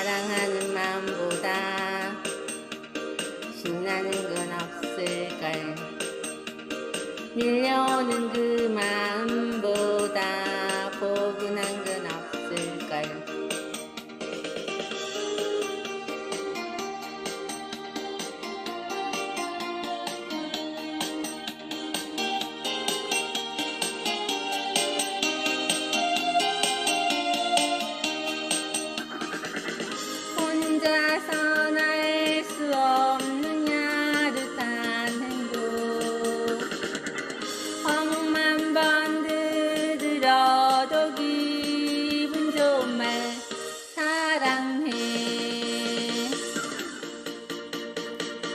사랑하는 마음보다 신나는 건 없을걸. 밀려오는 그 마음보다 포근한 건 너도 기분 좋은 말 사랑해.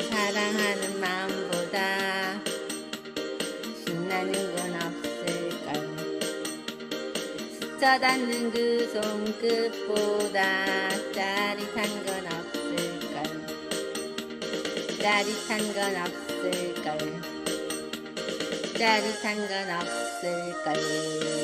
사랑하는 마음보다 신나는 건 없을까요 스쳐 닿는 그 손끝보다 짜릿한 건 없을까 짜릿한 건 없을까 짜릿한 건 없을까요